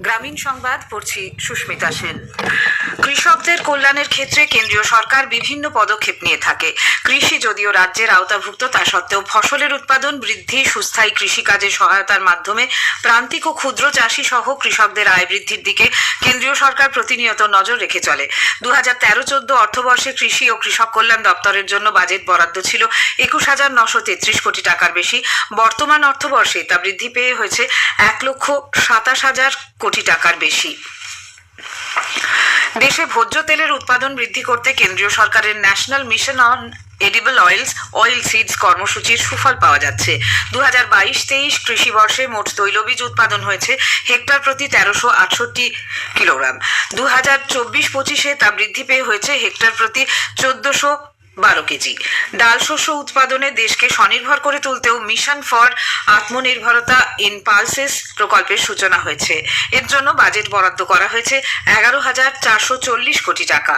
গ্রামীণ সংবাদ পড়ছি সুস্মিতা সেন। কৃষকদের কল্যাণের ক্ষেত্রে কেন্দ্রীয় সরকার বিভিন্ন পদক্ষেপ নিয়ে থাকে। কৃষি যদিও রাজ্যের আওতাভুক্ত, তা সত্ত্বেও ফসলের উৎপাদন বৃদ্ধি, সুস্থায়ী কৃষিকাজে সহায়তার মাধ্যমে প্রান্তিক ও ক্ষুদ্র চাষি সহ কৃষকদের আয় বৃদ্ধির দিকে কেন্দ্রীয় সরকার প্রতিনিয়ত নজর রেখে চলে। দু হাজার তেরো চোদ্দ অর্থবর্ষে কৃষি ও কৃষক কল্যাণ দপ্তরের জন্য বাজেট বরাদ্দ ছিল একুশ হাজার নশো তেত্রিশ কোটি টাকার বেশি। বর্তমান অর্থবর্ষে তা বৃদ্ধি পেয়ে হয়েছে এক লক্ষ সাতাশ হাজার কোটি টাকার বেশি। দেশে ভোজ্য তেলের উৎপাদন বৃদ্ধি করতে কেন্দ্রীয় সরকারের national mission on edible oils, oil seeds কর্মসূচির সুফল পাওয়া যাচ্ছে। দু হাজার বাইশ, তেইশ কৃষি বর্ষে মোট তৈলবীজ উৎপাদন হয়েছে হেক্টর প্রতি তেরোশো আটষট্টি কিলোগ্রাম। দু হাজার চব্বিশ পঁচিশে তা বৃদ্ধি পেয়ে হয়েছে হেক্টর প্রতি চোদ্দশো বারো কেজি। ডাল শস্য উৎপাদনে দেশকে স্বনির্ভর করে তুলতেও মিশন ফর আত্মনির্ভরতা ইন পালসেস প্রকল্পের সূচনা হয়েছে। এর জন্য বাজেট বরাদ্দ করা হয়েছে এগারো হাজার চারশো চল্লিশ কোটি টাকা।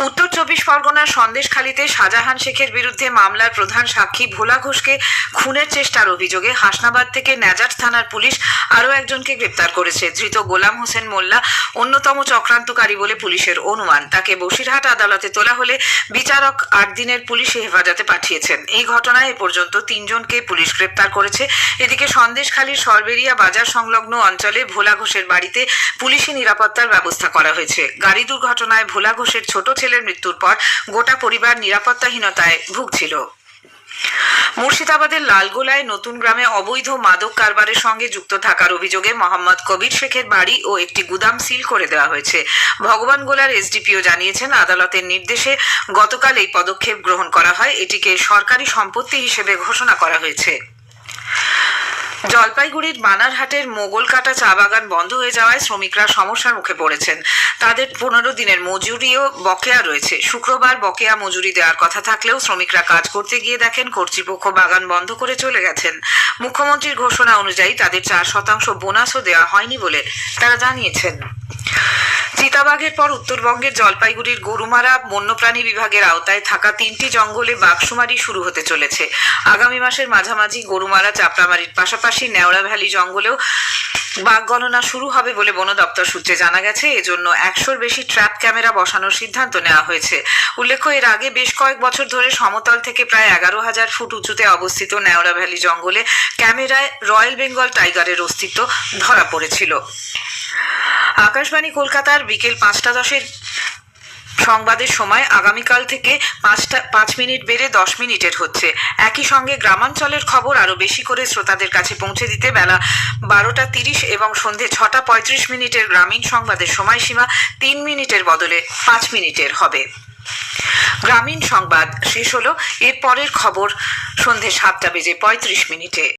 উত্তর চব্বিশ পরগনার সন্দেশখালীতে শাহজাহান শেখের বিরুদ্ধে মামলার প্রধান সাক্ষী ভোলা ঘোষকে খুনের চেষ্টার অভিযোগে হাসনাবাদ থেকে ন্যাজাট থানার পুলিশ আরও একজনকে গ্রেপ্তার করেছে। ধৃত গোলাম হোসেন মোল্লা অন্যতম চক্রান্তকারী বলে পুলিশের অনুমান। তাকে বসিরহাট আদালতে তোলা হলে বিচারক আট দিনের পুলিশি হেফাজতে পাঠিয়েছেন। এই ঘটনায় এ পর্যন্ত তিনজনকে পুলিশ গ্রেপ্তার করেছে। এদিকে সন্দেশখালীর সরবেরিয়া বাজার সংলগ্ন অঞ্চলে ভোলা ঘোষের বাড়িতে পুলিশি নিরাপত্তার ব্যবস্থা করা হয়েছে। গাড়ি দুর্ঘটনায় ভোলা ঘোষের ছোট ছেলের মৃত্যুর পর গোটা পরিবার নিরাপত্তাহীনতায় ভুগছিল। মুর্শিদাবাদের লালগোলায় নতুন গ্রামে অবৈধ মাদক কারবারের সঙ্গে যুক্ত থাকার অভিযোগে মোহাম্মদ কবির শেখের বাড়ি ও একটি গুদাম সিল করে দেওয়া হয়েছে। ভগবান গোলার এসডিপিও জানিয়েছেন, আদালতের নির্দেশে গতকাল এই পদক্ষেপ গ্রহণ করা হয়। এটিকে সরকারি সম্পত্তি হিসেবে ঘোষণা করা হয়েছে। জলপাইগুড়ির বানারহাটের মোগলকাটা চা বাগান বন্ধ হয়ে যাওয়ায় শ্রমিকরা সমস্যার মুখে পড়েছেন। তাদের পনেরো দিনের মজুরিও বকেয়া রয়েছে। শুক্রবার বকেয়া মজুরি দেওয়ার কথা থাকলেও শ্রমিকরা কাজ করতে গিয়ে দেখেন, কর্তৃপক্ষ বাগান বন্ধ করে চলে গেছেন। মুখ্যমন্ত্রীর ঘোষণা অনুযায়ী তাদের চার শতাংশ বোনাসও দেওয়া হয়নি বলে তারা জানিয়েছেন। চিতাবাঘের পর উত্তরবঙ্গের জলপাইগুড়ির গরুমারা বন্যপ্রাণী বিভাগের আওতায় থাকা তিনটি জঙ্গলে বাঘশুমারি শুরু হতে চলেছে। আগামী মাসের মাঝামাঝি গরুমারা চাপড়ামারির পাশাপাশি নেওড়া ভ্যালি জঙ্গলেও বাঘ গণনা শুরু হবে বলে বন দপ্তর সূত্রে জানা গেছে। এজন্য একশোর বেশি ট্র্যাপ ক্যামেরা বসানোর সিদ্ধান্ত নেওয়া হয়েছে। উল্লেখ্য, এর আগে বেশ কয়েক বছর ধরে সমতল থেকে প্রায় এগারো হাজার ফুট উঁচুতে অবস্থিত নেওড়া ভ্যালি জঙ্গলে ক্যামেরায় রয়্যাল বেঙ্গল টাইগারের অস্তিত্ব ধরা পড়েছিল। আকাশবাণী কলকাতার বিকেল পাঁচটা দশের সংবাদের সময় আগামীকাল থেকে পাঁচটা, পাঁচ মিনিট বেড়ে দশ মিনিটের হচ্ছে। একই সঙ্গে গ্রামাঞ্চলের খবর আরও বেশি করে শ্রোতাদের কাছে পৌঁছে দিতে বেলা বারোটা তিরিশ এবং সন্ধে ছটা পঁয়ত্রিশ মিনিটের গ্রামীণ সংবাদের সময়সীমা তিন মিনিটের বদলে পাঁচ মিনিটের হবে। গ্রামীণ সংবাদ শেষ হলো এর পরের খবর সন্ধে সাতটা বেজে পঁয়ত্রিশ মিনিটে।